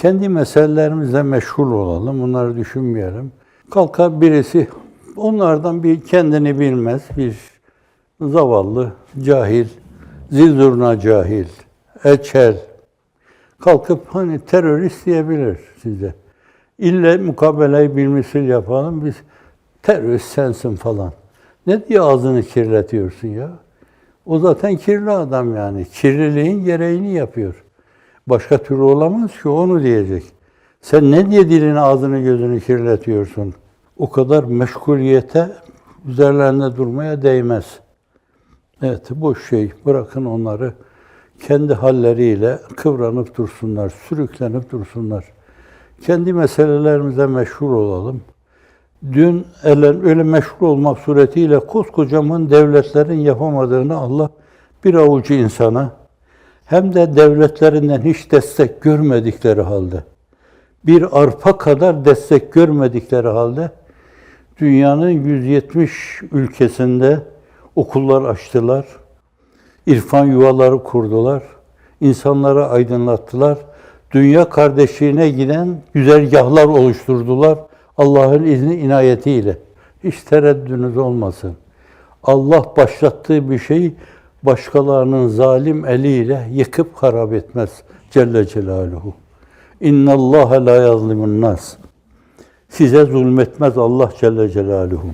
Kendi meselelerimizle meşgul olalım, bunları düşünmeyelim. Kalkar birisi, onlardan bir kendini bilmez, bir zavallı, cahil, zildurna cahil, eçel, kalkıp hani terörist diyebilir size. İlle mukabeleyi bilmisil yapalım, biz terörist sensin falan. Ne diye ağzını kirletiyorsun ya? O zaten kirli adam yani. Kirliliğin gereğini yapıyor. Başka türlü olamaz ki onu diyecek. Sen ne diye dilini, ağzını, gözünü kirletiyorsun? O kadar meşguliyete üzerlerinde durmaya değmez. Evet, boş şey. Bırakın onları kendi halleriyle kıvranıp dursunlar, sürüklenip dursunlar. Kendi meselelerimize meşgul olalım. Dün öyle meşgul olmak suretiyle koskocaman devletlerin yapamadığını Allah bir avucu insana hem de devletlerinden hiç destek görmedikleri halde bir arpa kadar destek görmedikleri halde dünyanın 170 ülkesinde okullar açtılar. İrfan yuvaları kurdular. insanları aydınlattılar. Dünya kardeşliğine giden güzergahlar oluşturdular. Allah'ın izni inayetiyle. Hiç tereddünüz olmasın. Allah başlattığı bir şeyi başkalarının zalim eliyle yıkıp harap etmez Celle Celaluhu. İnna Allah la yazlimun nas. Size zulmetmez Allah Celle Celaluhu.